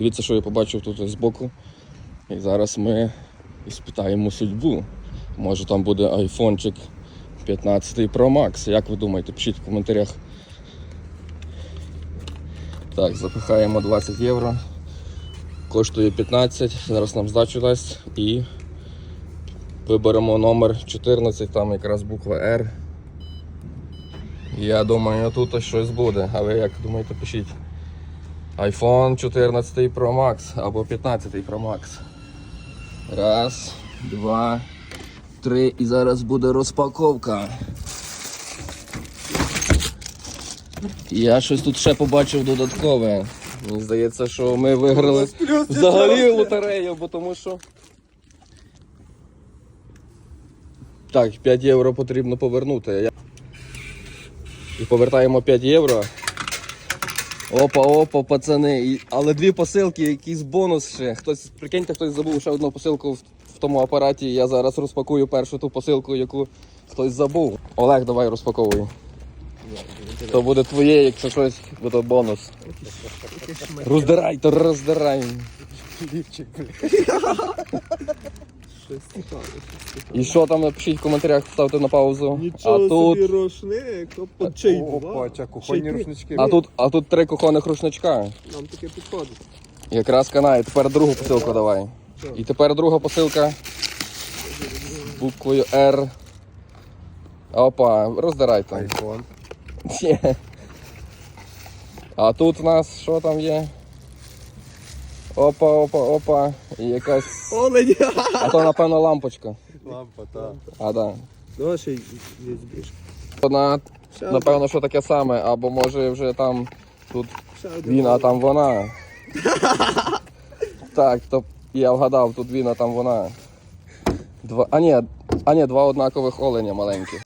Дивіться, що я побачив тут збоку. І зараз ми іспитаємо судьбу. Може там буде айфончик 15 Pro Max. Як ви думаєте? Пишіть в коментарях. Так, запихаємо 20 євро. Коштує 15, зараз нам здачу дасть і виберемо номер 14, там якраз буква R. Я думаю, тут щось буде. А ви як думаєте, пишіть. iPhone 14 Pro Max або 15 Pro Max. Раз, два, три. І зараз буде розпаковка. Я щось тут ще побачив додаткове. Мені здається, що ми виграли взагалі лотерею, бо тому що. Так, 5 євро потрібно повернути. І повертаємо 5 євро. Опа, опа, пацани. Але дві посилки, якийсь бонус ще. Хтось, прикиньте, хтось забув ще одну посилку в, в тому апараті. Я зараз розпакую першу ту посилку, яку хтось забув. Олег, давай розпаковуй. То буде твоє, якщо щось, буде бонус. Роздирай, то роздирай. І що там напишіть в коментарях, ставте на паузу. Нічого а собі рушник, опа, два. Опа, ча, кухонні Ще й рушнички. а тут, а тут три кухонних рушничка. Нам таке підходить. Якраз канає. Тепер другу посилку давай. І тепер друга посилка з буквою R. Опа, роздирайте. Айфон. Є. А тут в нас що там є? Опа, опа, опа. І якась. Олень! А то напевно лампочка. Лампа, та. А, да. Давай ще є збіжка. Вона, Ще напевно, що таке саме, або може вже там тут Ще він, а там вона. Так, то я вгадав, тут він, а там вона. Два. А ні, а ні, два однакових оленя маленьких.